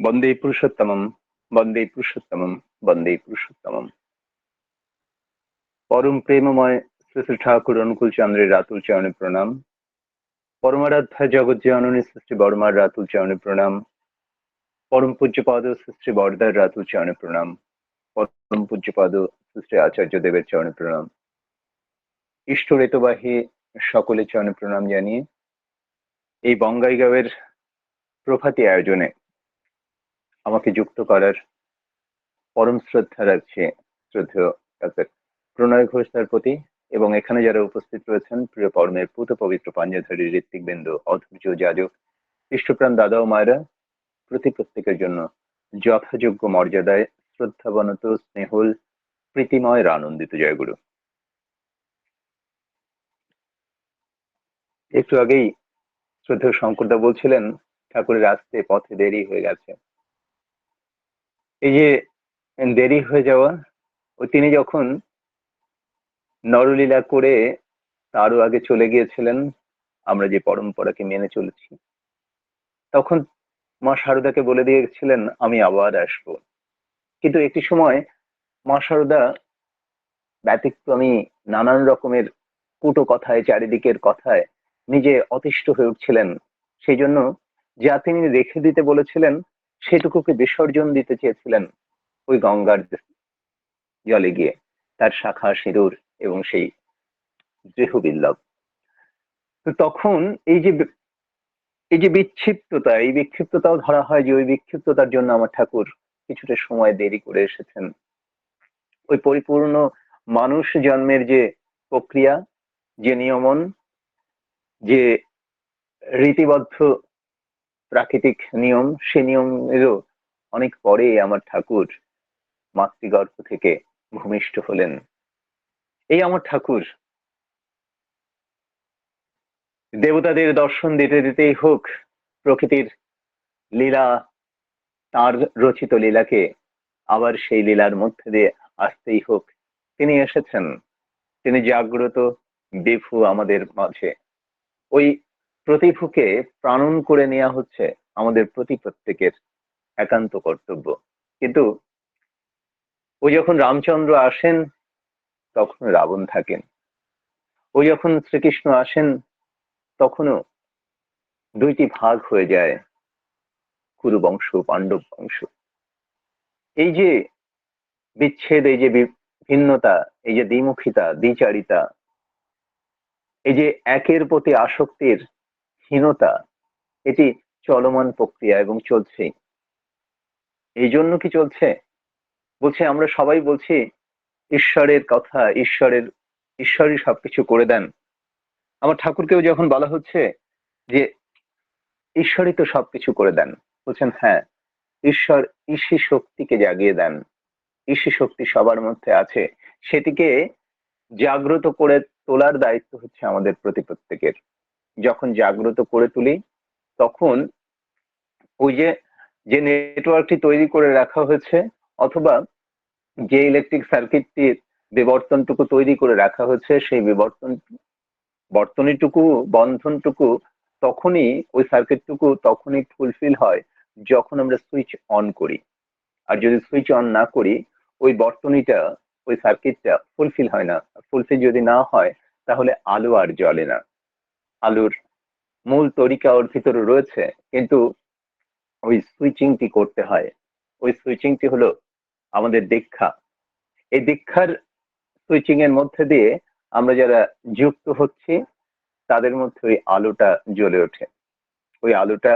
বন্দে পুরুষোত্তমম বন্দে পুরুষোত্তমম বন্দে পুরুষোত্তমম। পরম প্রেমময় শ্রী শ্রী ঠাকুর অনুকূল চন্দ্রের রাতুল চরণে প্রণাম। পরমারাধ্যা জগৎ জননী সৃষ্টি বর্মার রাতুল চরণে প্রণাম। পরম পূজ্যপদ সৃষ্টি বর্দার রাতুল চরণে প্রণাম। পরম পূজ্যপদ সৃষ্টি আচার্য দেবের চরণে প্রণাম। ইষ্ট রেতবাহী সকলের চরণে প্রণাম জানিয়ে এই বঙ্গাইগাঁওয়ের প্রভাতী আয়োজনে আমাকে যুক্ত করার পরম শ্রদ্ধা রাখছে শ্রদ্ধেয় প্রণয় ঘোষ তার প্রতি এবং এখানে যারা উপস্থিত রয়েছেন, প্রিয় পরমের পুত পবিত্র পাঞ্জাধারী ঋত্বিক বিন্দু অধৈর্য যাজক, ইষ্টপ্রাণ দাদা ও মায়েরা, প্রতি প্রত্যেকের জন্য যথাযোগ্য মর্যাদায় শ্রদ্ধাবনত, স্নেহল প্রীতিময়ের আনন্দিত জয়গুরু। একটু আগেই শ্রদ্ধেয় শঙ্করদা বলছিলেন, ঠাকুরের আসতে পথে দেরি হয়ে গেছে। এই যে দেরি হয়ে যাওয়া, ও তিনি যখন নরলীলা করে তারও আগে চলে গিয়েছিলেন, আমরা যে পরম্পরাকে মেনে চলেছি। তখন মা শারদাকে বলে দিয়েছিলেন, আমি আবার আসব। কিন্তু একটি সময় মা শারদা ব্যতিক্রমী নানান রকমের কুটো কথায়, চারিদিকের কথায় নিজে অতিষ্ঠ হয়ে উঠছিলেন। সেই জন্য যা তিনি রেখে দিতে বলেছিলেন সেটুকুকে বিসর্জন দিতে চেয়েছিলেন ওই গঙ্গার জলে গিয়ে, তার শাখা, সিঁদুর এবং সেই গৃহ বিল্লব তো তখন এই যে এই যে বিক্ষিপ্ততা, এই বিক্ষিপ্ততাও ধরা হয় যে ওই বিক্ষিপ্ততার জন্য আমার ঠাকুর কিছুটা সময় দেরি করে এসেছেন। ওই পরিপূর্ণ মানুষ জন্মের যে প্রক্রিয়া, যে নিয়মন, যে রীতিবদ্ধ প্রাকৃতিক নিয়ম, সে নিয়মেরও অনেক পরে আমার ঠাকুর মাতৃগর্ভ থেকে ভূমিষ্ঠ হলেন। এই আমার ঠাকুর দেবতাদের দর্শন দিতে দিতেই হোক, প্রকৃতির লীলা, তার রচিত লীলাকে আবার সেই লীলার মধ্যে দিয়ে আসতেই হোক। তিনি এসেছেন, তিনি জাগ্রত, বিভু আমাদের মাঝে। ওই প্রতিভুকে প্রাণন করে নেওয়া হচ্ছে আমাদের প্রতি প্রত্যেকের একান্ত কর্তব্য। কিন্তু ওই যখন রামচন্দ্র আসেন তখন রাবণ থাকেন। ওই যখন শ্রীকৃষ্ণ আসেন, তখনও দুইটি ভাগ হয়ে যায় কুরু বংশ পাণ্ডব বংশ এই যে বিচ্ছেদ, এই যে ভিন্নতা এই যে দ্বিমুখিতা, দ্বিচারিতা, এই যে একের প্রতি আসক্তির হীনতা এটি চলমান প্রক্রিয়া এবং চলছে। এই জন্য কি চলছে? বলছে, আমরা সবাই বলছি, ঈশ্বরের কথা, ঈশ্বরের, ঈশ্বরই সবকিছু করে দেন। আমার ঠাকুরকেও যখন বলা হচ্ছে যে, ঈশ্বরই তো সবকিছু করে দেন, বলছেন হ্যাঁ ঈশ্বর ঈশী শক্তিকে জাগিয়ে দেন। ঈশী শক্তি সবার মধ্যে আছে। সেটিকে জাগ্রত করে তোলার দায়িত্ব হচ্ছে আমাদের প্রতি প্রত্যেকের। যখন জাগ্রত করে তুলি, তখন ওই যে যে নেটওয়ার্কটি তৈরি করে রাখা হয়েছে অথবা যে ইলেকট্রিক সার্কিটটির বিবর্তনটুকু তৈরি করে রাখা হয়েছে, সেই বিবর্তন, বর্তনীটুকু, বন্ধনটুকু তখনই ওই সার্কিটটুকু তখনই ফুলফিল হয় যখন আমরা সুইচ অন করি। আর যদি সুইচ অন না করি, ওই বর্তনীটা, ওই সার্কিটটা ফুলফিল হয় না। ফুলফিল যদি না হয়, তাহলে আলো আর জ্বলে না। আলুর মূল তরিকা ওর ভিতরে রয়েছে, কিন্তু ওই সুইচিংটি করতে হয়। ওই সুইচিংটি হলো আমাদের দীক্ষা। এই দীক্ষার সুইচিং এর মধ্যে দিয়ে আমরা যারা যুক্ত হচ্ছি, তাদের মধ্যে ওই আলোটা জ্বলে ওঠে। ওই আলোটা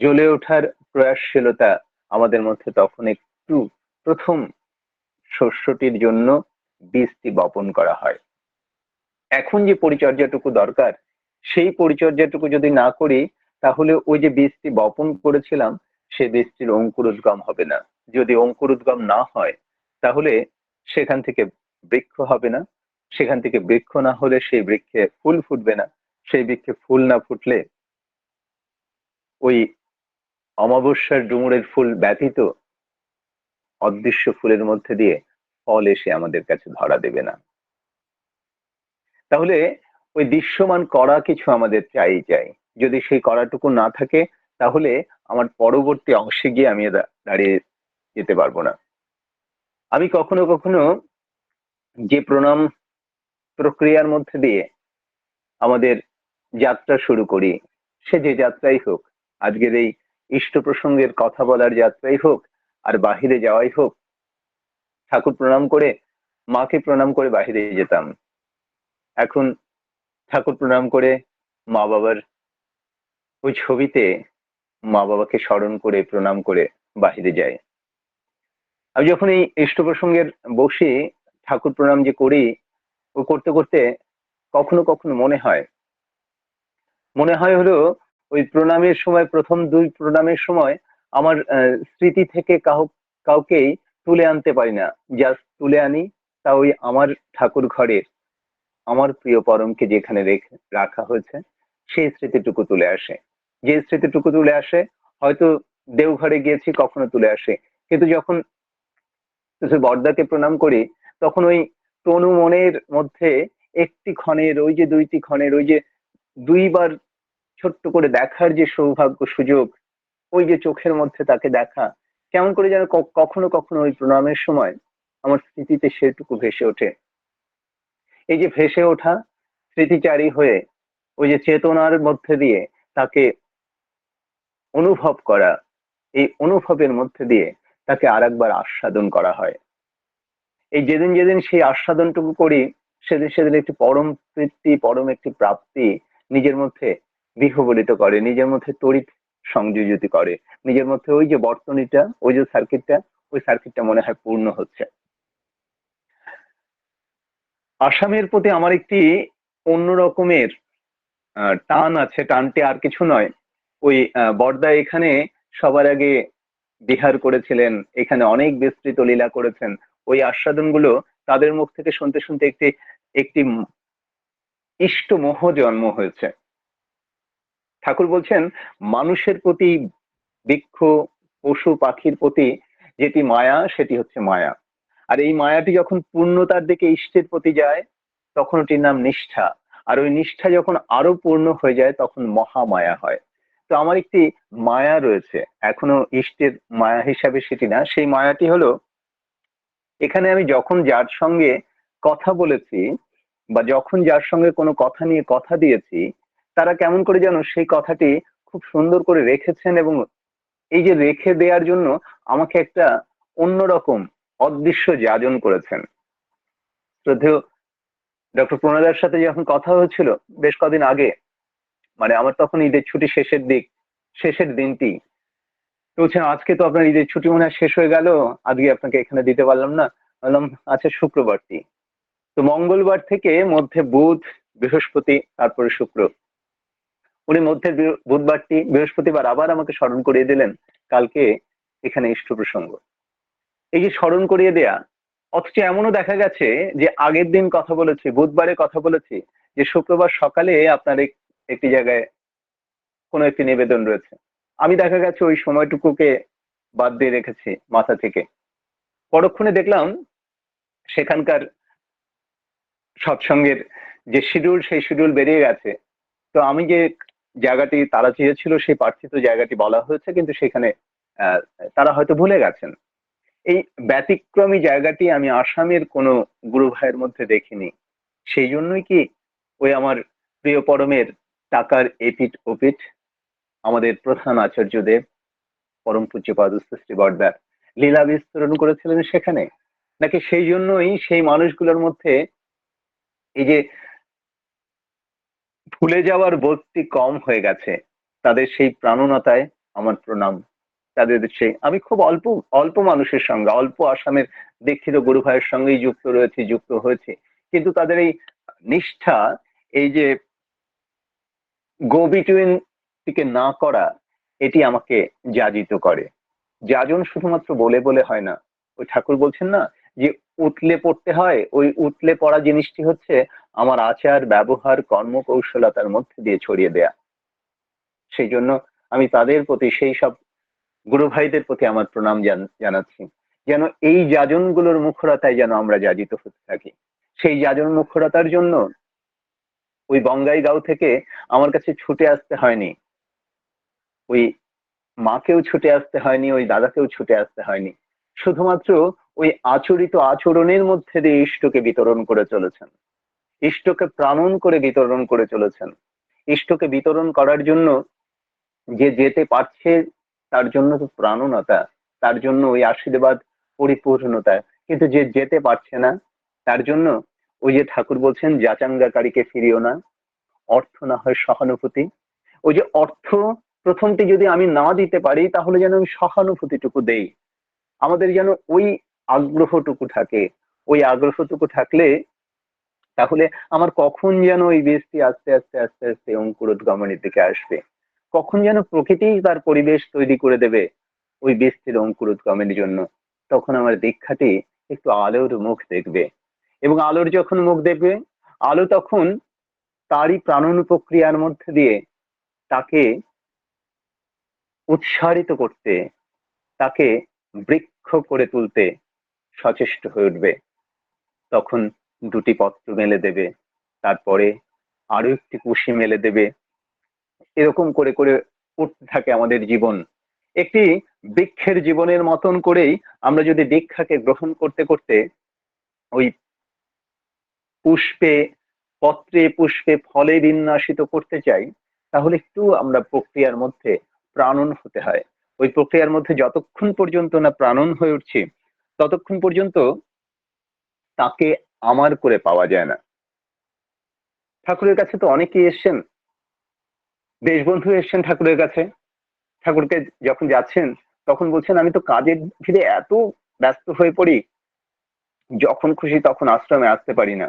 জ্বলে ওঠার প্রয়াসশীলতা আমাদের মধ্যে তখন একটু প্রথম শস্যটির জন্য বীজটি বপন করা হয়। এখন যে পরিচর্যাটুকু দরকার সেই পরিচর্যাটুকু যদি না করি, তাহলে ওই যে বীজটি বপন করেছিলাম, সে বীজটির অঙ্কুরোদ্গম হবে না। যদি অঙ্কুরোদ্গম না হয়, তাহলে সেখান থেকে বৃক্ষ হবে না। সেখান থেকে বৃক্ষ না হলে সেই বৃক্ষে ফুল ফুটবে না। সেই বৃক্ষে ফুল না ফুটলে ওই অমাবস্যার ডুমুরের ফুল ব্যতীত অদৃশ্য ফুলের মধ্যে দিয়ে ফল এসে আমাদের কাছে ধরা দেবে না। তাহলে ওই দৃশ্যমান করা কিছু আমাদের চাই চাই। যদি সেই করাটুকু না থাকে, তাহলে আমার পরবর্তী অংশে গিয়ে আমি দাঁড়িয়ে যেতে পারব না। আমি কখনো কখনো যে প্রণাম প্রক্রিয়ার মধ্যে দিয়ে আমাদের যাত্রা শুরু করি, সে যে যাত্রাই হোক, আজকের এই ইষ্ট প্রসঙ্গের কথা বলার যাত্রাই হোক, আর বাহিরে যাওয়াই হোক, ঠাকুর প্রণাম করে, মাকে প্রণাম করে বাহিরে যেতাম। এখন ঠাকুর প্রণাম করে মা বাবার ওই ছবিতে মা বাবাকে স্মরণ করে, প্রণাম করে বাহিরে যায়। আমি যখন এই ইষ্ট প্রসঙ্গের বসে ঠাকুর প্রণাম যে করি, ও করতে করতে কখনো কখনো মনে হয় মনে হয় হলো ওই প্রণামের সময়, প্রথম দুই প্রণামের সময় আমার স্মৃতি থেকে কাউ কাউকেই তুলে আনতে পারি না। জাস্ট তুলে আনি তা ওই আমার ঠাকুর ঘরের আমার প্রিয় পরমকে যেখানে রেখে হয়েছে, সেই স্মৃতিটুকু তুলে আসে। যে স্মৃতিটুকু তুলে আসে, হয়তো দেওঘরে গিয়েছি, কখনো তুলে আসে। কিন্তু যখন বর্দাকে প্রণাম করি, তখন ওই তনু মনের মধ্যে একটি ক্ষণের, ওই যে দুইটি ক্ষণের, ওই যে দুইবার ছোট্ট করে দেখার যে সৌভাগ্য সুযোগ, ওই যে চোখের মধ্যে তাকে দেখা, কেমন করে যেন কখনো কখনো ওই প্রণামের সময় আমার স্মৃতিতে সেটুকু ভেসে ওঠে। এই যে ভেসে ওঠা স্মৃতিচারী হয়ে ওই যে চেতনার মধ্যে দিয়ে তাকে অনুভব করা, এই অনুভবের মধ্যে দিয়ে তাকে আরেকবার আস্বাদন করা হয়। এই যেদিন যেদিন সেই আস্বাদনটুকু করি, সেদিন সেদিন একটি পরম তৃপ্তি, পরম একটি প্রাপ্তি নিজের মধ্যে বিহবলিত করে, নিজের মধ্যে তড়িৎ সংযোজিত করে। নিজের মধ্যে ওই যে বর্তনীটা, ওই যে সার্কিটটা ওই সার্কিটটা মনে হয় পূর্ণ হচ্ছে। আসামের প্রতি আমার একটি অন্য রকমের টান আছে, টানটি আর কিছু নয়। ওই বর্দা এখানে সবার আগে বিহার করেছিলেন, এখানে অনেক বিস্তৃত লীলা করেছেন। ওই আস্বাদনগুলো তাদের মুখ থেকে শুনতে শুনতে একটি একটি ইষ্ট মোহ জন্ম হয়েছে। ঠাকুর বলছেন, মানুষের প্রতি বৃক্ষ, পশু, পাখির প্রতি যেটি মায়া, সেটি হচ্ছে মায়া। আর এই মায়াটি যখন পূর্ণতার দিকে ইষ্টের প্রতি যায়, তখন ওটির নাম নিষ্ঠা। আর ওই নিষ্ঠা যখন আরও পূর্ণ হয়ে যায়, তখন মহামায়া হয়। তো আমার একটি মায়া রয়েছে, এখনও ইষ্টের মায়া হিসাবে সেটি না। সেই মায়াটি হলো, এখানে আমি যখন যার সঙ্গে কথা বলেছি বা যখন যার সঙ্গে কোনো কথা নিয়ে কথা দিয়েছি, তারা কেমন করে যেন সেই কথাটি খুব সুন্দর করে রেখেছেন এবং এই যে রেখে দেওয়ার জন্য আমাকে একটা অন্যরকম অদৃশ্য যাজন করেছেন। শ্রদ্ধেয় ডক্টর প্রণদার সাথে যখন কথা হয়েছিল, বেশ কদিন আগে মানে আমার তখন ঈদের ছুটি শেষের দিক, শেষের দিনটি বলছেন, আজকে তো আপনার ঈদের ছুটি মনে হয় শেষ হয়ে গেল, আজকে আপনাকে এখানে দিতে পারলাম না। বললাম আচ্ছা শুক্রবারটি। তো মঙ্গলবার থেকে মধ্যে বুধ, বৃহস্পতি, তারপরে শুক্র। উনি মধ্যে বুধবারটি, বৃহস্পতিবার আবার আমাকে স্মরণ করিয়ে দিলেন, কালকে এখানে ইষ্ট প্রসঙ্গ। এই যে স্মরণ করিয়ে দেয়া, অথচ এমনও দেখা গেছে যে আগের দিন কথা বলেছি, বুধবারে কথা বলেছি, যে শুক্রবার সকালে আপনার একটি জায়গায় কোনো একটি নিবেদন রয়েছে। আমি দেখা গেছে ওই সময়টুকুকে বাদ দিয়ে রেখেছি মাথা থেকে। পরক্ষণে দেখলাম সেখানকার সৎসঙ্গের যে শিডিউল, সেই শিডিউল বেরিয়ে গেছে। তো আমি যে জায়গাটি তারা চেয়েছিল, সেই প্রার্থিত জায়গাটি বলা হয়েছে, কিন্তু সেখানে তারা হয়তো ভুলে গেছেন। এই ব্যতিক্রমী জায়গাটি আমি আসামের কোনো গুরু ভাইয়ের মধ্যে দেখিনি। সেই জন্যই কি ওই আমার প্রিয় পরমের টাকার এপিট ওপিট আমাদের প্রধান আচার্যদেব পরম পূজ্য পাদস্থ শ্রী বর্দার লীলা বিস্তরণ করেছিলেন সেখানে? নাকি সেই জন্যই সেই মানুষগুলোর মধ্যে এই যে ভুলে যাওয়ার বোধটি কম হয়ে গেছে, তাদের সেই প্রাণনতায় আমার প্রণাম। তাদের সেই আমি খুব অল্প অল্প মানুষের সঙ্গে, অল্প আসামের দীক্ষিত গুরু ভাইয়ের সঙ্গেই যুক্ত রয়েছে, যুক্ত হয়েছে। কিন্তু তাদের এই নিষ্ঠা, এই যে গো বিটুইন টিকে না করা, এটি আমাকে যাজিত করে। যাজন শুধুমাত্র বলে বলে হয় না। ওই ঠাকুর বলছেন না যে, উতলে পড়তে হয়, ওই উতলে পড়া জিনিসটি হচ্ছে আমার আচার, ব্যবহার, কর্মকৌশলতার মধ্যে দিয়ে ছড়িয়ে দেয়া। সেই জন্য আমি তাদের প্রতি সেই সব গুরু ভাইদের প্রতি আমার প্রণাম জান- জানাচ্ছি। যেন এই যাজনগুলোর মুখরতায় যেন আমরা যাজিত হতে থাকি। সেই যাজন মুখরতার জন্য ওই বঙ্গাইগাঁও থেকে আমার কাছে ছুটে আসতে হয়নি। ওই মাকেও ছুটে আসতে হয়নি, ওই দাদাকেও ছুটে আসতে হয়নি। শুধুমাত্র ওই আচরিত আচরণের মধ্যে দিয়ে ইষ্টকে বিতরণ করে চলেছেন। ইষ্টকে প্রাণন করে বিতরণ করে চলেছেন। ইষ্টকে বিতরণ করার জন্য যে যেতে পারছে তার জন্য তো প্রাণনতা তার জন্য ওই আশীর্বাদ পরিপূর্ণতা। কিন্তু যে যেতে পারছে না, তার জন্য ওই যে ঠাকুর বলছেন, যাচাঙ্গাকারীকে ফিরিও না, অর্থ না হয় সহানুভূতি। ওই যে অর্থ প্রথমটি যদি আমি না দিতে পারি, তাহলে যেন আমি সহানুভূতিটুকু দেই। আমাদের যেন ওই আগ্রহটুকু থাকে, ওই আগ্রহটুকু থাকলে তাহলে আমার কখন যেন ওই বীজটি আস্তে আস্তে আস্তে আস্তে অঙ্কুরোদ্গমনের দিকে আসবে। কখন যেন প্রকৃতি তার পরিবেশ তৈরি করে দেবে ওই বীজটির অঙ্কুরোদ্গমের জন্য। তখন আমার দীক্ষাটি একটু আলোর মুখ দেখবে এবং আলোর যখন মুখ দেখবে, আলো তখন তারই প্রাণন প্রক্রিয়ার মধ্যে দিয়ে তাকে উৎসারিত করতে, তাকে বৃক্ষ করে তুলতে সচেষ্ট হয়ে উঠবে। তখন দুটি পত্র মেলে দেবে, তারপরে আরও একটি কুশি মেলে দেবে এরকম করে করে উঠতে থাকে আমাদের জীবন। একটি বৃক্ষের জীবনের মতন করেই আমরা যদি দীক্ষাকে গ্রহণ করতে করতে ওই পুষ্পে, পত্রে পুষ্পে ফলে বিন্যাসিত করতে চাই, তাহলে একটু আমরা প্রক্রিয়ার মধ্যে প্রাণন হতে হয়। ওই প্রক্রিয়ার মধ্যে যতক্ষণ পর্যন্ত না প্রাণন হয়ে উঠছি, ততক্ষণ পর্যন্ত তাকে আমার করে পাওয়া যায় না। ঠাকুরের কাছে তো অনেকেই এসছেন দেশবন্ধু এসছেন ঠাকুরের কাছে। ঠাকুরকে যখন যাচ্ছেন, তখন বলছেন, আমি তো কাজের ভিড়ে এত ব্যস্ত হয়ে পড়ি, যখন খুশি তখন আশ্রমে আসতে পারি না।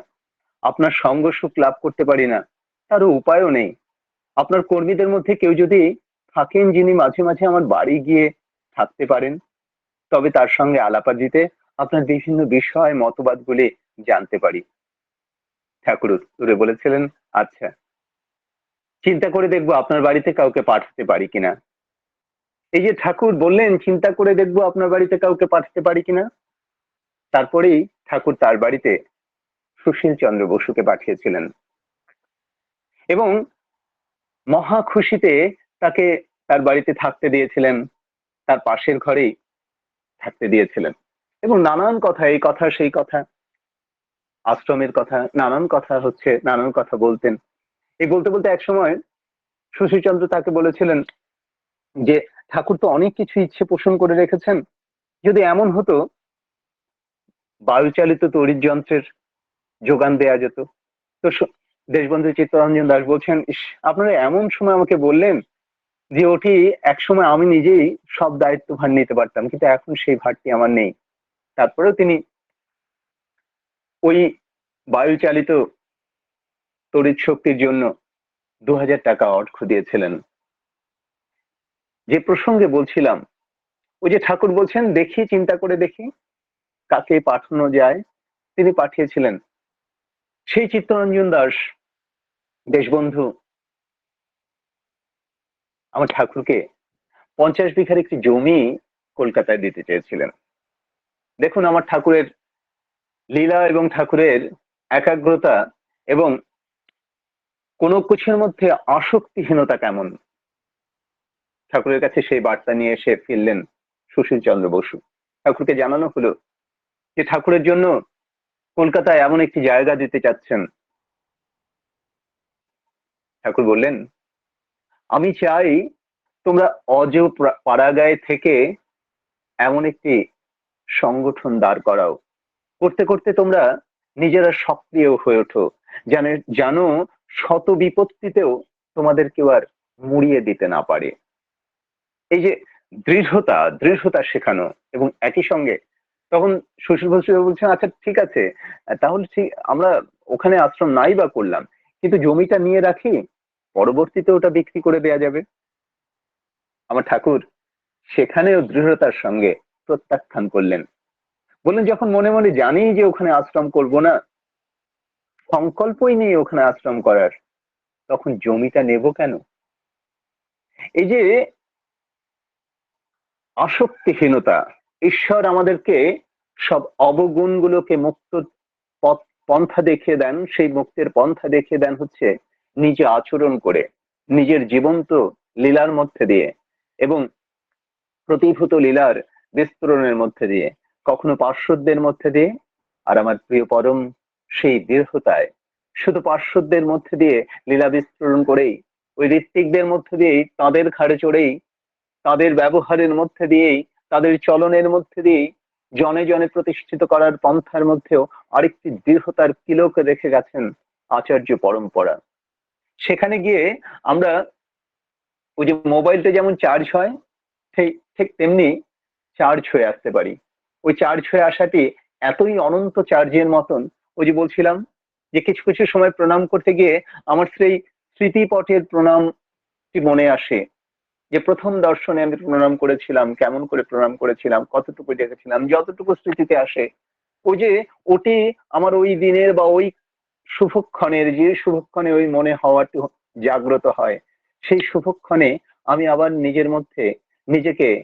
আপনার সঙ্গ সুখ লাভ করতে পারি না। তারও উপায়ও নেই। আপনার কর্মীদের মধ্যে কেউ যদি থাকেন যিনি মাঝে মাঝে আমার বাড়ি গিয়ে থাকতে পারেন, তবে তার সঙ্গে আলাপাদিতে আপনার বিভিন্ন বিষয়, মতবাদগুলি জানতে পারি। ঠাকুর উত্তরে বলেছিলেন আচ্ছা। চিন্তা করে দেখব আপনার বাড়িতে কাউকে পাঠাতে পারি কিনা। এই যে ঠাকুর বললেন, চিন্তা করে দেখব আপনার বাড়িতে কাউকে পাঠাতে পারি কিনা। তারপরেই ঠাকুর তার বাড়িতে সুশীল চন্দ্র বসুকে পাঠিয়েছিলেন। এবং মহা খুশিতে তাকে তার বাড়িতে থাকতে দিয়েছিলেন, তার পাশের ঘরেই থাকতে দিয়েছিলেন। এবং নানান কথা, এই কথা, সেই কথা, আশ্রমের কথা, নানান কথা হচ্ছে, নানান কথা বলতেন। এই বলতে বলতে এক সময় সুশীলচন্দ্র তাকে বলেছিলেন যে, ঠাকুর তো অনেক কিছু ইচ্ছে পোষণ করে রেখেছেন। যদি এমন হতো, বায়ুচালিত তড়িৎ যন্ত্রের যোগান দেয়া যেত। তো দেশবন্ধু চিত্তরঞ্জন দাস বলছেন আপনারা এমন সময় আমাকে বললেন যে, ওটি এক সময় আমি নিজেই সব দায়িত্ব ভার নিতে পারতাম, কিন্তু এখন সেই ভারটি আমার নেই। তারপরেও তিনি ওই বায়ুচালিত তড়িৎ শক্তির জন্য দু হাজার টাকা অর্থ দিয়েছিলেন। যে প্রসঙ্গে বলছিলাম, ওই যে ঠাকুর বলছেন, দেখি, চিন্তা করে দেখি কাকে পাঠানো যায়। তিনি পাঠিয়েছিলেন। সেই চিত্তরঞ্জন দাস, দেশবন্ধু, আমার ঠাকুরকে পঞ্চাশ বিঘার একটি জমি কলকাতায় দিতে চেয়েছিলেন। দেখুন, আমার ঠাকুরের লীলা এবং ঠাকুরের একাগ্রতা এবং কোনো কিছুর মধ্যে আসক্তিহীনতা কেমন? ঠাকুরের কাছে সেই বার্তা নিয়ে এসে ফিরলেন সুশীল চন্দ্র বসু। ঠাকুরকে জানানো হলো যে ঠাকুরের জন্য কলকাতায় এমন একটি জায়গা দিতে চাচ্ছেন। ঠাকুর বললেন, আমি চাই তোমরা অজ পাড়াগায় থেকে এমন একটি সংগঠন দাঁড় করাও। করতে করতে তোমরা নিজেরা সক্রিয় হয়ে ওঠো। জানে, জানো শত বিপত্তিতেও তোমাদের কেউ আর মুড়িয়ে দিতে না পারে। এই যে দৃঢ়তা দৃঢ়তা শেখানো এবং একই সঙ্গে তখন সুশীল বসু বলছেন আচ্ছা ঠিক আছে, তাহলে ঠিক, আমরা ওখানে আশ্রম নাই বা করলাম, কিন্তু জমিটা নিয়ে রাখি, পরবর্তীতে ওটা বিক্রি করে দেয়া যাবে। আমার ঠাকুর সেখানেও দৃঢ়তার সঙ্গে প্রত্যাখ্যান করলেন। বললেন, যখন মনে মনে জানি যে ওখানে আশ্রম করব না সংকল্পই নেই ওখানে আশ্রম করার। তখন জমিটা নেব কেন? এই যে আসক্তিহীনতা, ঈশ্বর আমাদেরকে সব অবগুণগুলোকে মুক্ত পন্থা দেখিয়ে দেন, সেই মুক্তির পন্থা দেখিয়ে দেন হচ্ছে নিজে আচরণ করে, নিজের জীবন্ত লীলার মধ্যে দিয়ে এবং প্রতিভূত লীলার বিস্তরণের মধ্যে দিয়ে, কখনো পার্শ্বদের মধ্যে দিয়ে, আর আমার প্রিয় পরম সেই দীর্ঘতায় শুধু পার্শ্বদের মধ্যে দিয়ে লীলা বিস্তরণ করেই, ওই ঋত্বিকদের মধ্যে দিয়েই, তাদের ঘাড়ে চড়েই, তাদের ব্যবহারের মধ্যে দিয়েই, তাদের চলনের মধ্যে দিয়েই, জনে জনে প্রতিষ্ঠিত করার পন্থার মধ্যেও আরেকটি দৃঢ়তার কিলক রেখে গেছেন আচার্য পরম্পরা। সেখানে গিয়ে আমরা ওই যে মোবাইলটা যেমন চার্জ হয়, সেই ঠিক তেমনি চার্জ হয়ে আসতে পারি। ওই চার্জ হয়ে আসাটি এতই অনন্ত চার্জের মতন ওই যে বলছিলাম যে কিছু কিছু সময় প্রণাম করতে গিয়ে আমার সেই স্মৃতিপটের প্রণামটি মনে আসে। যে প্রথম দর্শনে আমি প্রণাম করেছিলাম, কেমন করে প্রণাম করেছিলাম, কতটুকু দেখেছিলাম, যতটুকু স্মৃতিতে আসে, ওই যে ওটি আমার ওই দিনের বা ওই শুভক্ষণের, যে শুভক্ষণে ওই মনে হওয়াটি জাগ্রত হয়, সেই শুভক্ষণে আমি আবার নিজের মধ্যে নিজেকে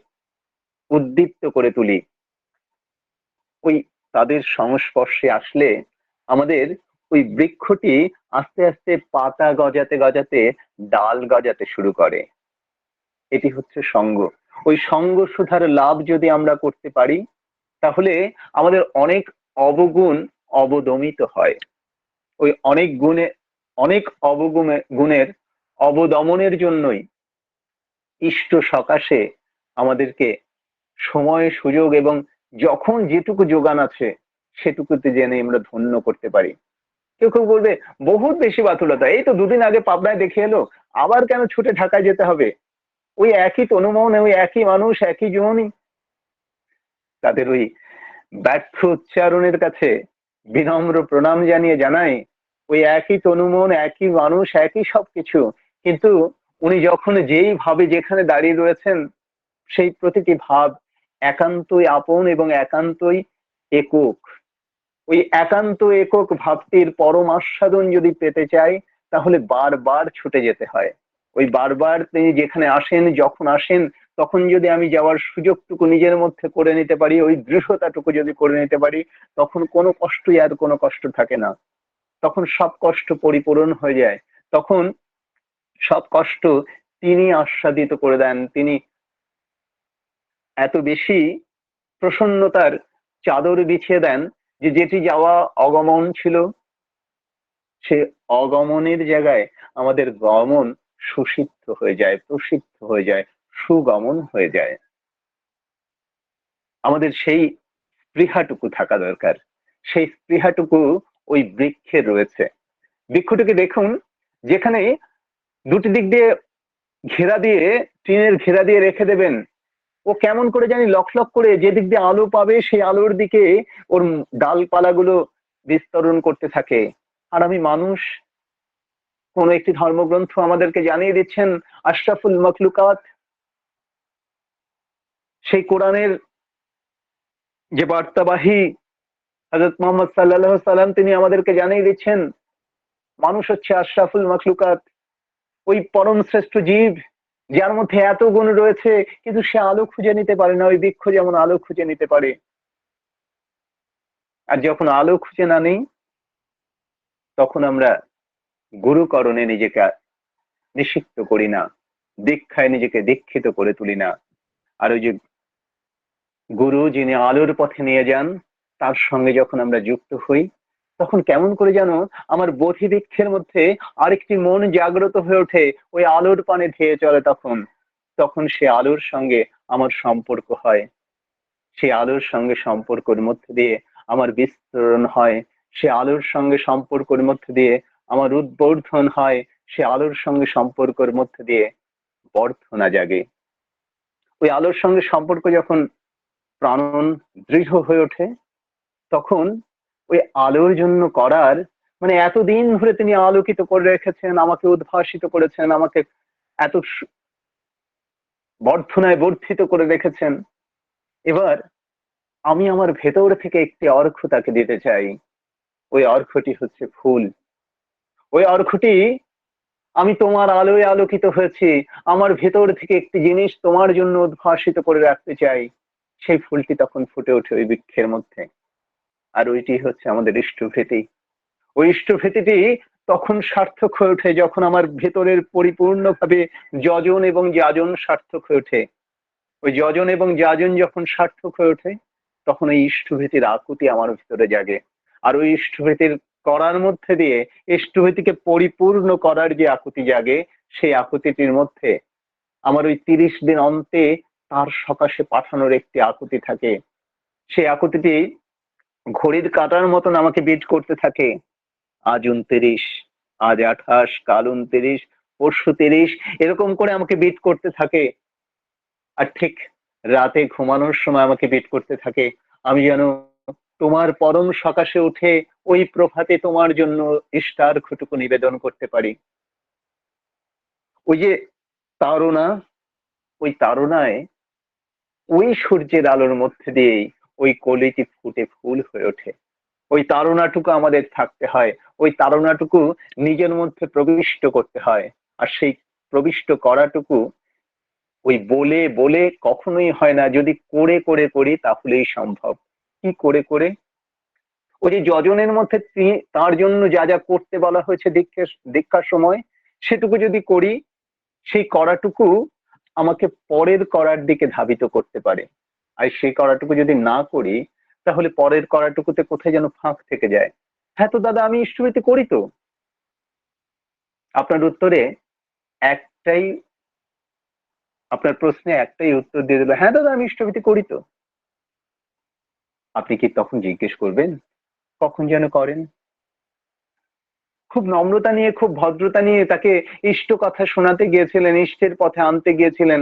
উদ্দীপ্ত করে তুলি। ওই তাদের সংস্পর্শে আসলে আমাদের ওই বৃক্ষটি আস্তে আস্তে পাতা গজাতে গজাতে ডাল গজাতে শুরু করে। এটি হচ্ছে সঙ্গ। ওই সঙ্গ সুধার লাভ যদি আমরা করতে পারি, তাহলে আমাদের অনেক অবগুণ অবদমিত হয়। ওই অনেক গুণে, অনেক অবগুণে, গুণের অবদমনের জন্যই ইষ্ট সকাশে আমাদেরকে সময়, সুযোগ এবং যখন যেটুকু যোগান আছে সেটুকুতে জেনে আমরা ধন্য করতে পারি। কেউ কেউ বলবে, বহুত বেশি বাতুলতা। এই তো দুদিন আগে পাবনায় দেখে এলো, আবার কেন ছুটে ঢাকায় যেতে হবে? ওই একই তনুমন ওই একই মানুষ, একই জীবনই তাদের ওই ব্যর্থ উচ্চারণের কাছে বিনম্র প্রণাম জানিয়ে জানাই ওই একই তনুমন একই মানুষ, একই সবকিছু। কিন্তু উনি যখন যেই ভাবে যেখানে দাঁড়িয়ে রয়েছেন, সেই প্রতিটি ভাব একান্তই আপন এবং একান্তই একক। ওই একান্ত একক ভাবটির পরম আস্বাদন যদি পেতে চাই, তাহলে বারবার ছুটে যেতে হয়। ওই বারবার তিনি যেখানে আসেন, যখন আসেন, তখন যদি আমি যাওয়ার সুযোগটুকু নিজের মধ্যে করে নিতে পারি, ওই দৃঢ়তাটুকু যদি করে নিতে পারি, তখন কোনো কষ্টই আর কোনো কষ্ট থাকে না। তখন সব কষ্ট পরিপূরণ হয়ে যায়। তখন সব কষ্ট তিনি আস্বাদিত করে দেন। তিনি এত বেশি প্রসন্নতার চাদর বিছিয়ে দেন যে যেটি যাওয়া অগমন ছিল, সে অগমনের জায়গায় আমাদের গমন সুসিদ্ধ হয়ে যায়, প্রসিদ্ধ হয়ে যায়, সুগমন হয়ে যায়। আমাদের সেই স্পৃহাটুকু থাকা দরকার। সেই স্পৃহাটুকু ওই বৃক্ষের রয়েছে। বৃক্ষটিকে দেখুন, যেখানে দুটি দিক দিয়ে ঘেরা দিয়ে, টিনের ঘেরা দিয়ে রেখে দেবেন। ও কেমন করে জানি লক লক করে যে দিক দিয়ে আলো পাবে, সেই আলোর দিকে ওর ডালপালাগুলো বিস্তরণ করতে থাকে। আর আমি মানুষ, কোন একটি ধর্মগ্রন্থ আমাদেরকে জানিয়ে দিচ্ছেন, আশরাফুল মখলুকাত, সেই কোরআনের যে বার্তাবাহী হজরত মোহাম্মদ সাল্লাহ সাল্লাম তিনি আমাদেরকে জানিয়ে দিচ্ছেন, মানুষ হচ্ছে আশরাফুল মখলুকাত, ওই পরম শ্রেষ্ঠ জীব যার মধ্যে এত গুণ রয়েছে, কিন্তু সে আলো খুঁজে নিতে পারে না, ওই বৃক্ষ যেমন আলো খুঁজে নিতে পারে। আর যখন আলো খুঁজে না নেই, তখন আমরা গুরুকরণে নিজেকে নিষিক্ত করি না, দীক্ষায় নিজেকে দীক্ষিত করে তুলি না। আর ওই যে গুরু যিনি আলোর পথে নিয়ে যান, তার সঙ্গে যখন আমরা যুক্ত হই তখন কেমন করে যেন আমার বোধি বৃক্ষের মধ্যে আরেকটি মন জাগ্রত হয়ে ওঠে, ওই আলোর পানে ধেয়ে চলে তখন। তখন সে আলোর সঙ্গে আমার সম্পর্ক হয়। সে আলোর সঙ্গে সম্পর্কের মধ্যে দিয়ে আমার বিস্তরণ হয়। সে আলোর সঙ্গে সম্পর্কের মধ্যে দিয়ে আমার উদ্বর্ধন হয়। সে আলোর সঙ্গে সম্পর্কের মধ্যে দিয়ে বর্ধনা জাগে। ওই আলোর সঙ্গে সম্পর্ক যখন প্রাণন দৃঢ় হয়ে ওঠে, তখন ওই আলোর জন্য করার মানে এতদিন ধরে তিনি আলোকিত করে রেখেছেন, আমাকে উদ্ভাসিত করেছেন, আমাকে এত বর্ধনায় বর্ধিত করে রেখেছেন। এবার আমি আমার ভেতর থেকে একটি অর্ঘ তাকে দিতে চাই। ওই অর্ঘটি হচ্ছে ফুল। ওই অর্ঘটি, আমি তোমার আলোয় আলোকিত হয়েছি। আমার ভেতর থেকে একটি জিনিস তোমার জন্য উদ্ভাসিত করে রাখতে চাই। সেই ফুলটি তখন ফুটে ওঠে ওই বৃক্ষের মধ্যে। আর ওইটি হচ্ছে আমাদের ইষ্টভৃতি। ওই ইষ্টভৃতিটি তখন সার্থক হয়ে ওঠে যখন আমার ভেতরের পরিপূর্ণভাবে যজন এবং যাজন সার্থক হয়ে ওঠে। ওই যজন এবং যাজন যখন সার্থক হয়ে ওঠে, তখন ওই ইষ্টভীতির আকুতি আমার ভিতরে জাগে। আর ওই ইষ্টভীতির করার মধ্যে দিয়ে ইষ্টভীতিকে পরিপূর্ণ করার যে আকুতি জাগে, সেই আকুতিটির মধ্যে আমার ওই তিরিশ দিন অন্তে তার সকাশে পাঠানোর একটি আকুতি থাকে। সেই আকুতিটি ঘড়ির কাটার মতন আমাকে বিট করতে থাকে। আজ উনত্রিশ, আজ আঠাশ, কাল উনত্রিশ, পরশু তিরিশ, এরকম করে আমাকে বিট করতে থাকে। আর ঠিক রাতে ঘুমানোর সময় আমাকে বিট করতে থাকে। আমি যেন তোমার পরম সকাশে উঠে ওই প্রভাতে তোমার জন্য ইষ্টার খুটুকু নিবেদন করতে পারি। ওই যে তারণা, ওই তারণায় ওই সূর্যের আলোর মধ্যে দিয়েই ওই কলিটি ফুটে ফুল হয়ে ওঠে। ওই তারণাটুকু আমাদের থাকতে হয়। ওই তারণাটুকু নিজের মধ্যে প্রবিষ্ট করতে হয়। আর সেই প্রবিষ্ট করাটুকু ওই বলে বলে কখনোই হয় না। যদি করে করে করি তাহলেই সম্ভব। কি করে করে? ওই যে যজনের মধ্যে তার জন্য যা যা করতে বলা হয়েছে দীক্ষার দীক্ষার সময়, সেটুকু যদি করি, সেই করাটুকু আমাকে পরের করার দিকে ধাবিত করতে পারে। আর সেই করাটুকু যদি না করি, তাহলে পরের করাটুকুতে কোথায় যেন ফাঁক থেকে যায়? হ্যাঁ তো দাদা, আমি ইষ্টভীতি করি তো। আপনার উত্তরে একটাই, আপনার প্রশ্নে একটাই উত্তর দিয়ে দিল হ্যাঁ দাদা, আমি ইষ্টভীতি করি তো। আপনি কি তখন জিজ্ঞেস করবেন, কখন যেন করেন? খুব নম্রতা নিয়ে, খুব ভদ্রতা নিয়ে তাকে ইষ্ট কথা শোনাতে গিয়েছিলেন, ইষ্টের পথে আনতে গিয়েছিলেন।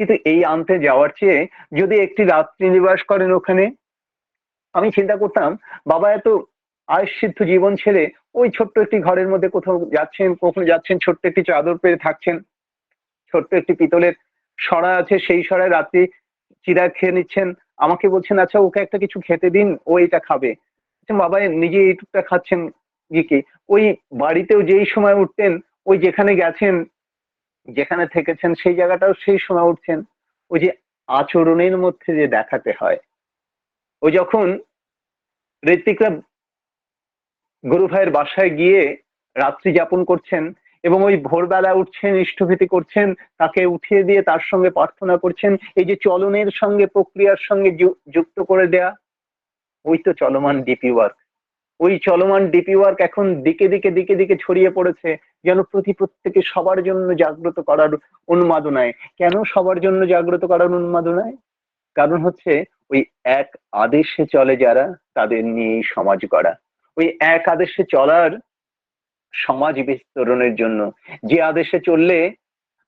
কিন্তু এই আনতে যাওয়ার চেয়ে যদি একটি রাত্রি নিবাস করেন ওখানে, আমি চিন্তা করতাম, বাবা এত আয়সিদ্ধ জীবন ছেড়ে ওই ছোট্ট একটি ঘরের মধ্যে কোথাও যাচ্ছেন, কখনো যাচ্ছেন, ছোট্ট একটি চাদর পেয়ে থাকছেন, ছোট্ট একটি পিতলের সরা আছে, সেই সরায় রাত্রি চিরা খেয়ে নিচ্ছেন, আমাকে বলছেন আচ্ছা ওকে একটা কিছু খেতে দিন, ও এটা খাবে। বাবা নিজে এইটুকটা খাচ্ছেন কি ওই বাড়িতেও যেই সময় উঠতেন, ওই যেখানে গেছেন যেখানে থেকেছেন সেই জায়গাটাও সেই সময় উঠছেন। ওই যে আচরণের মধ্যে যে দেখাতে হয়। ও যখন ঋত্বিকরা গুরু ভাইয়ের বাসায় গিয়ে রাত্রি যাপন করছেন এবং ওই ভোরবেলা উঠছেন, ইষ্টভীতি করছেন, তাকে উঠিয়ে দিয়ে তার সঙ্গে প্রার্থনা করছেন, এই যে চলনের সঙ্গে, প্রক্রিয়ার সঙ্গে যুক্ত করে দেয়া, ওই তো চলমান ডিপি ওয়ার্ক। ওই চলমান ডিপি ওয়ার্ক এখন দিকে দিকে দিকে দিকে ছড়িয়ে পড়েছে, যেন প্রতি প্রত্যেকে সবার জন্য জাগ্রত করার উন্মাদনায়। কেন সবার জন্য জাগ্রত করার উন্মাদনায়? কারণ হচ্ছে ওই এক আদেশে চলে যারা, তাদের নিয়েই সমাজ গড়া। ওই এক আদেশে চলার সমাজ বিস্তরণের জন্য যে আদেশে চললে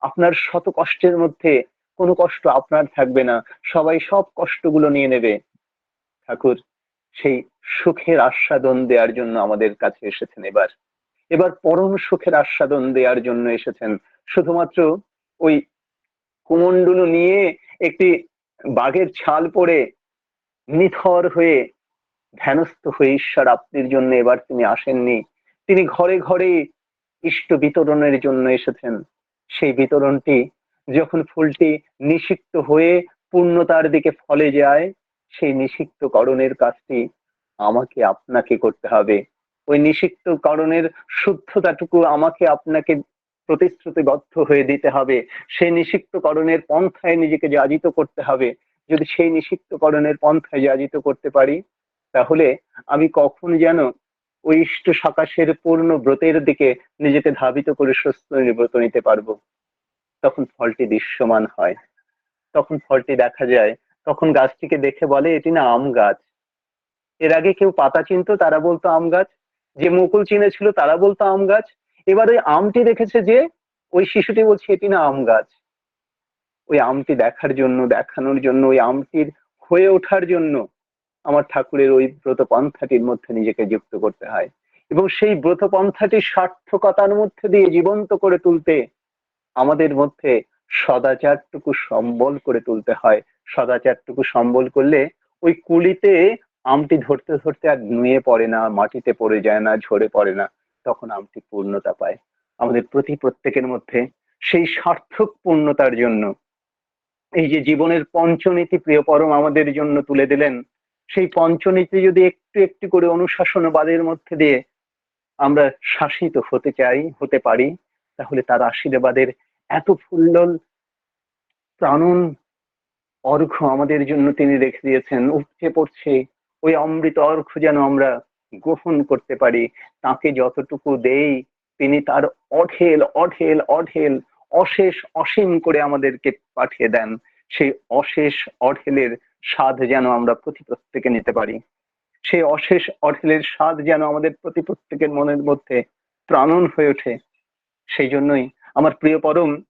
আপনার শত কষ্টের মধ্যে কোনো কষ্ট আপনার থাকবে না, সবাই সব কষ্টগুলো নিয়ে নেবে। ঠাকুর সেই সুখের আস্বাদন দেওয়ার জন্য আমাদের কাছে এসেছেন এবার। এবার পরম সুখের আস্বাদন দেওয়ার জন্য এসেছেন। শুধুমাত্র ওই কুমন্ডুলু নিয়ে একটি বাঘের ছাল পরে নিথর হয়ে ধ্যানস্থ হয়ে ঈশ্বর আপনির জন্য এবার তিনি আসেননি। তিনি ঘরে ঘরে ইষ্ট বিতরণের জন্য এসেছেন। সেই বিতরণটি যখন ফুলটি নিষিক্ত হয়ে পূর্ণতার দিকে ফলে যায় সেই নিষিক্ত করণের কাজটি আমাকে আপনাকে করতে হবে। ওই নিষিক্ত করণের শুদ্ধতাটুকু আমাকে আপনাকে প্রতিশ্রুতিবদ্ধ হয়ে দিতে হবে। সেই নিষিক্ত করণের পন্থায় নিজেকে যাজিত করতে হবে। যদি সেই নিষিক্ত করণের পন্থায় যাজিত করতে পারি, তাহলে আমি কখন যেন ওই ইষ্ট সকাশের পূর্ণ ব্রতের দিকে নিজেকে ধাবিত করে সুস্থ নিব্রত নিতে পারব। তখন ফলটি দৃশ্যমান হয়। তখন ফলটি দেখা যায় তখন গাছটিকে দেখে বলে, এটি না আম গাছ। এর আগে কেউ পাতা চিনতো, তারা বলতো আম গাছ। যে মুকুল চিনেছিল, তারা বলতো আম গাছ। এবার ওই আমটি দেখেছে যে, ওই শিশুটি বলছে, এটি না আম গাছ। ওই আমটি দেখার জন্য, দেখানোর জন্য, ওই আমটির হয়ে ওঠার জন্য আমার ঠাকুরের ওই ব্রত পন্থাটির মধ্যে নিজেকে যুক্ত করতে হয়। এবং সেই ব্রত পন্থাটির সার্থকতার মধ্যে দিয়ে জীবন্ত করে তুলতে আমাদের মধ্যে সদাচারটুকু সম্বল করে তুলতে হয়। সদাচারটুকু সম্বল করলে ওই কুলিতে আমটি ধরতে ধরতে আর নুয়ে পড়ে না, মাটিতে পড়ে যায় না, ঝরে পড়ে না, তখন আমটি পূর্ণতা পায়। আমাদের প্রতি প্রত্যেকের মধ্যে সেই সার্থক পূর্ণতার জন্য, এই যে জীবনের পঞ্চনীতি প্রিয় পরম আমাদের জন্য তুলে দিলেন, সেই পঞ্চনীতি যদি একটু একটু করে অনুশাসনবাদের মধ্যে দিয়ে আমরা শাসিত হতে চাই, হতে পারি, তাহলে তার আশীর্বাদের এত ফুল্লল প্রাণন অর্ঘ্য আমাদের জন্য তিনি রেখে দিয়েছেন। উপচে পড়ছে, ওই অমৃত অর্ঘ্য যেন আমরা গ্রহণ করতে পারি। তাকে যতটুকু দেই, তিনি তার অঢেল অঢেল অঢেল, অশেষ, অসীম করে আমাদেরকে পাঠিয়ে দেন। সেই অশেষ অঢেলের স্বাদ যেন আমরা প্রতি প্রত্যেকে নিতে পারি। সেই অশেষ অঢেলের স্বাদ যেন আমাদের প্রতি প্রত্যেকের মনের মধ্যে প্রাণন হয়ে ওঠে। সেই জন্যই আমার প্রিয় পরম,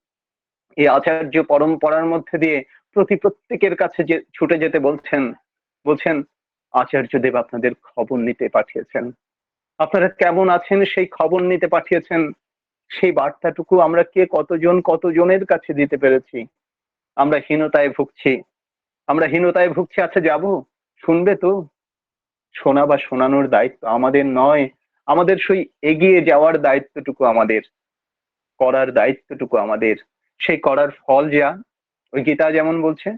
এই আচার্য পরম্পরার মধ্যে দিয়ে প্রতি প্রত্যেকের কাছে যে ছুটে যেতে বলছেন বলছেন, আচার্য দেব আপনাদের খবর নিতে পাঠিয়েছেন। আপনারা কেমন আছেন সেই খবর নিতে পাঠিয়েছেন? সেই বার্তাটুকু আমরা কে কতজন, কতজনের কাছে দিতে পেরেছি? আমরা হীনতায় ভুগছি। আমরা হীনতায় ভুগছি আচ্ছা যাব? শুনবে তো? শোনা বা শোনানোর দায়িত্ব আমাদের নয়। আমাদের সেই এগিয়ে যাওয়ার দায়িত্বটুকু আমাদের, করার দায়িত্বটুকু আমাদের। সেই করার ফল যা ওই গীতা যেমন বলছে,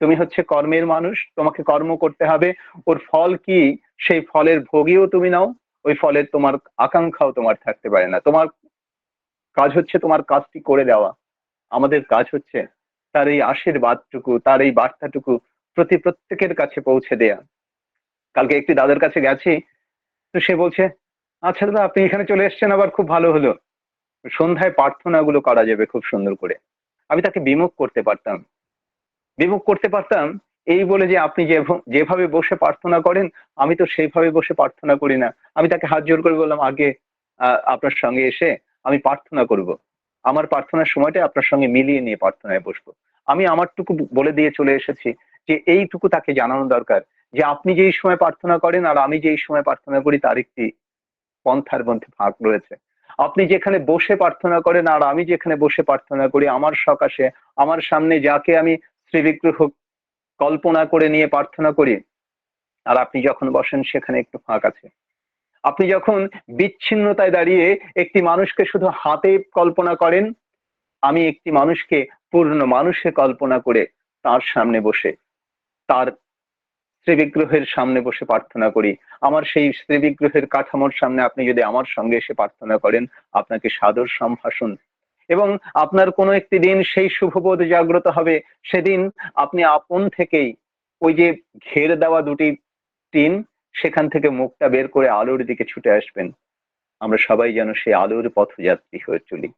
তুমি হচ্ছে কর্মের মানুষ, তোমাকে কর্ম করতে হবে। ওর ফল কি? সেই ফলের ভোগীও তুমি নাও। ওই ফলের তোমার আকাঙ্ক্ষাও তোমার থাকতে পারে না। তোমার কাজ হচ্ছে তোমার কাজটি করে দেওয়া। আমাদের কাজ হচ্ছে তার এই আশীর্বাদটুকু, তার এই বার্তাটুকু প্রতি প্রত্যেকের কাছে পৌঁছে দেয়া। কালকে একটি দাদার কাছে গেছি, তো সে বলছে আচ্ছা দাদা, আপনি এখানে চলে এসছেন, আবার খুব ভালো হলো। সন্ধ্যায় প্রার্থনাগুলো করা যাবে খুব সুন্দর করে। আমি তাকে বিমুখ করতে পারতাম। বিমুখ করতে পারতাম এই বলে যে, আপনি যেভাবে বসে প্রার্থনা করেন, আমি তো সেইভাবে বসে প্রার্থনা করি না। আমি তাকে হাত জোর করে বললাম, আগে আপনার সঙ্গে এসে আমি প্রার্থনা করব। আমার প্রার্থনার সময়টা আপনার সঙ্গে মিলিয়ে নিয়ে প্রার্থনায় বসবো। আমি আমারটুকু বলে দিয়ে চলে এসেছি যে, এইটুকু তাকে জানানো দরকার যে, আপনি যেই সময় প্রার্থনা করেন আর আমি যেই সময় প্রার্থনা করি, তার একটি পন্থার মধ্যে ভাগ রয়েছে। আপনি যেখানে বসে প্রার্থনা করেন আর আমি যেখানে বসে প্রার্থনা করি, আমার সকাশে, আমার সামনে যাকে আমি শ্রীবিগ্রহ কল্পনা করে নিয়ে প্রার্থনা করি, আর আপনি যখন বসেন সেখানে একটু ফাঁক আছে। আপনি যখন বিচ্ছিন্নতায় দাঁড়িয়ে একটি মানুষকে শুধু হাতে কল্পনা করেন, আমি একটি মানুষকে পূর্ণ মানুষে কল্পনা করে তার সামনে বসে, তার শ্রীবিগ্রহের সামনে বসে প্রার্থনা করি। আমার সেই শ্রীবিগ্রহের কাঠামোর সামনে আপনি যদি আমার সঙ্গে এসে প্রার্থনা করেন, আপনাকে সাদর সম্ভাষণ। এবং আপনার কোনো একটি দিন সেই শুভবোধ জাগ্রত হবে। সেদিন আপনি আপন থেকেই ওই যে ঘের দেওয়া দুটি টিন, সেখান থেকে মুখটা বের করে আলোর দিকে ছুটে আসবেন। আমরা সবাই যেন সেই আলোর পথযাত্রী হয়ে চলি।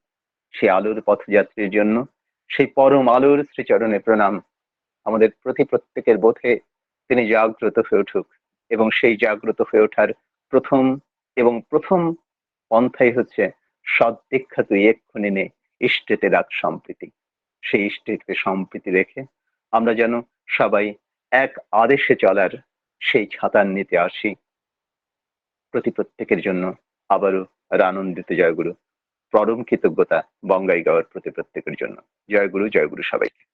সেই আলোর পথযাত্রীর জন্য সেই পরম আলোর শ্রীচরণে প্রণাম। আমাদের প্রতি প্রত্যেকের বোধে তিনি জাগ্রত হয়ে উঠুক এবং সেই জাগ্রত হয়ে ওঠার প্রথম এবং প্রথম পন্থাই হচ্ছে সদ্দীক্ষা তুই এক্ষুনি নে ইষ্টেতে রাখ সম্প্রীতি। সেই ইষ্টেতে সম্প্রীতি রেখে আমরা যেন সবাই এক আদেশে চলার সেই ছাতার নিতে আসি। প্রতি প্রত্যেকের জন্য আবারও আনন্দিত জয়গুরু পরম কৃতজ্ঞতা বঙ্গাই গাওয়ার প্রতি প্রত্যেকের জন্য। জয়গুরু জয়গুরু সবাইকে।